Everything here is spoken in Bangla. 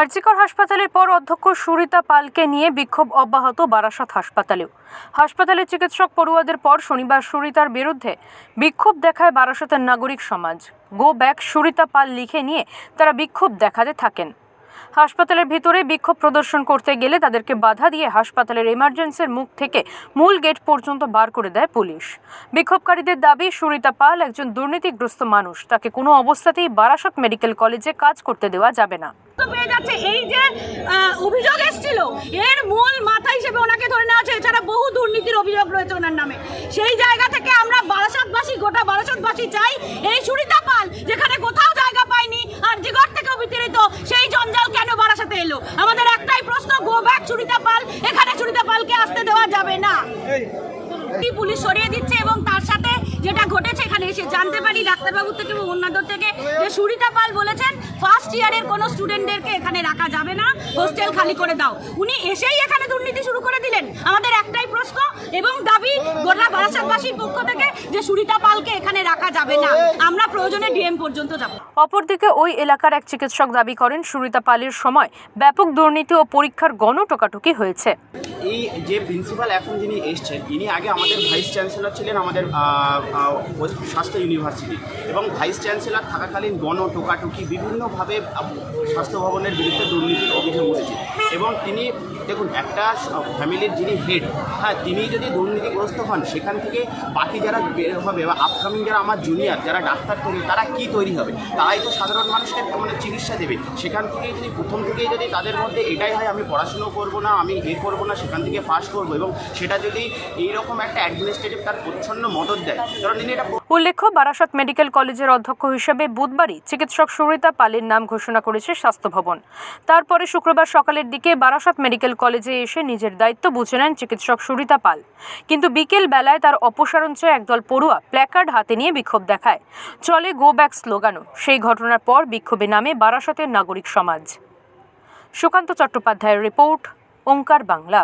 আরজিকর হাসপাতালের পর অধ্যক্ষ সুরিতা পালকে নিয়ে বিক্ষোভ অব্যাহত বারাসত হাসপাতালেও। হাসপাতালের চিকিৎসক পড়ুয়াদের পর শনিবার সুরিতার বিরুদ্ধে বিক্ষোভ দেখায় বারাসতের নাগরিক সমাজ। গো ব্যাক সুরিতা পাল লিখে নিয়ে তারা বিক্ষোভ দেখাতে থাকেন। হাসপাতালের ভিতরে বিক্ষোভ প্রদর্শন করতে গেলে তাদেরকে বাধা দিয়ে হাসপাতালের এমার্জেন্সির মুখ থেকে মূল গেট পর্যন্ত বার করে দেয় পুলিশ। বিক্ষোভকারীদের দাবি, সুরিতা পাল একজন দুর্নীতিগ্রস্ত মানুষ। তাকে কোনো অবস্থাতেই বারাসত মেডিকেল কলেজে কাজ করতে দেওয়া যাবে না। এই যে অভিযোগ এসেছিল, এর মূল মাথা হিসেবে ওনাকে ধরে নেওয়া এছাড়া বহু দুর্নীতির অভিযোগ রয়েছে ওনার নামে। সেই জায়গা থেকে আমরা বারাসাতবাসী, গোটা বারাসাতবাসী চাই, এই সুরিতা পাল, যেখানে কোথাও জায়গা পায়নি, আর জিগর বিতাড়িত সেই জঞ্জাল কেন এলো। আমাদের একটাই প্রশ্ন গো ব্যাক সুরিতা পাল। এখানে সুরিতা পালকে আসতে দেওয়া যাবে না। পুলিশ সরিয়ে দিচ্ছে এবং তার সাথে যেটা ঘটেছে এখানে এসে জানতে পারি ডাক্তারবাবু থেকে এবং অন্যদের থেকে যে সুরিতা পাল বলেছেন ফার্স্ট ইয়ারের কোনো স্টুডেন্টদেরকে এখানে রাখা যাবে না। হোস্টেল খালি করে দাও। উনি এসেই এখানে দুর্নীতি শুরু করে দিলেন। আমাদের একটাই প্রশ্ন বারাসাতবাসীর পক্ষ থেকে যে সুরিতা পালকে এখানে রাখা যাবে না। আমরা প্রয়োজনে ডিএম পর্যন্ত যাব। অপরদিকে ওই এলাকার এক চিকিৎসক দাবি করেন সুরিতা পালের সময় ব্যাপক দুর্নীতি ও পরীক্ষার গণ টোকাটুকি হয়েছে। এই যে প্রিন্সিপাল এখন যিনি এসছেন ইনি আগে আমাদের ভাইস চ্যান্সেলর ছিলেন আমাদের স্বাস্থ্য ইউনিভার্সিটি এবং ভাইস চ্যান্সেলর থাকাকালীন গণ টোকাটুকি বিভিন্নভাবে স্বাস্থ্য ভবনের বিরুদ্ধে দুর্নীতির অভিযোগ উঠেছে। এবং তিনি দেখুন একটা ফ্যামিলির যিনি হেড হ্যাঁ তিনি যদি দুর্নীতিগ্রস্ত হন সেখান থেকে বাকি যারা বের হবে বা আপকামিং যারা আমার জুনিয়র যারা ডাক্তার তৈরি, তারা কি তৈরি হবে? তারাই তো সাধারণ মানুষকে মানে চিকিৎসা দেবে? সেখান থেকে যদি, প্রথম থেকেই যদি তাদের মধ্যে এটাই হয়, আমি পড়াশুনো করব না, আমি এ করব না, সেখান থেকে পাস করব এবং সেটা যদি এইরকম একটা অ্যাডমিনিস্ট্রেটিভ তার প্রচ্ছন্ন মদত দেয় কারণ ইনি এটা উল্লেখ্য, বারাসত মেডিকেল কলেজের অধ্যক্ষ হিসেবে বুধবারই চিকিৎসক সুরিতা পালের নাম ঘোষণা করেছে স্বাস্থ্য ভবন। তারপরে শুক্রবার সকালের দিকে বারাসত মেডিকেল কলেজে এসে নিজের দায়িত্ব বুঝে নেন চিকিৎসক সুরিতা পাল। কিন্তু বিকেল বেলায় তার অপসারণ চেয়ে একদল পড়ুয়া প্ল্যাকার্ড হাতে নিয়ে বিক্ষোভ দেখায়। চলে গো ব্যাক স্লোগানও সেই ঘটনার পর বিক্ষোভে নামে বারাসতের নাগরিক সমাজ। সুকান্ত চট্টোপাধ্যায়ের রিপোর্ট, ওঙ্কার বাংলা।